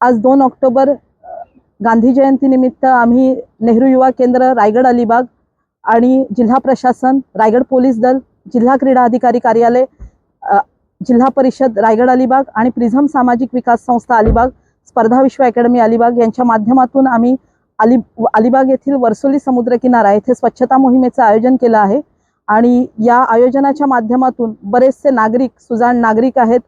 आज दोन ऑक्टोबर गांधी जयंतीनिमित्त आम्ही नेहरू युवा केंद्र रायगड अलिबाग आणि जिल्हा प्रशासन रायगड पोलीस दल जिल्हा क्रीडा अधिकारी कार्यालय जिल्हा परिषद रायगड अलिबाग आणि प्रिझम सामाजिक विकास संस्था अलिबाग स्पर्धा विश्व अकॅडमी अलिबाग यांच्या माध्यमातून आम्ही अलि अलिबाग येथील वर्सोली समुद्रकिनारा येथे स्वच्छता मोहिमेचं आयोजन केलं आहे. आणि या आयोजनाच्या माध्यमातून बरेचसे नागरिक सुजाण नागरिक आहेत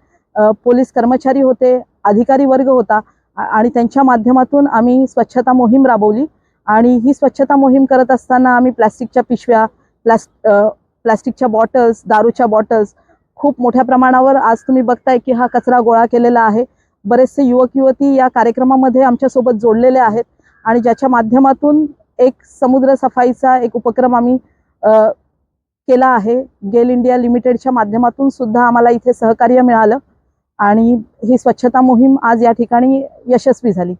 पोलीस कर्मचारी होते अधिकारी वर्ग होता आणि त्यांच्या माध्यमातून आम्ही स्वच्छता मोहीम राबवली. आणि ही स्वच्छता मोहीम करत असताना आम्ही प्लॅस्टिकच्या पिशव्या प्लास्ट प्लास्टिकच्या प्लॅस्टिकच्या बॉटल्स दारूच्या बॉटल्स खूप मोठ्या प्रमाणावर आज तुम्ही बघताय की हा कचरा गोळा केलेला आहे. बरेचसे युवक युवती या कार्यक्रमामध्ये आमच्यासोबत जोडलेले आहेत आणि ज्याच्या माध्यमातून एक समुद्र सफाईचा एक उपक्रम आम्ही केला आहे. गेल इंडिया लिमिटेडच्या माध्यमातून सुद्धा आम्हाला इथे सहकार्य मिळालं आणि ही स्वच्छता मोहीम आज या ठिकाणी यशस्वी झाली.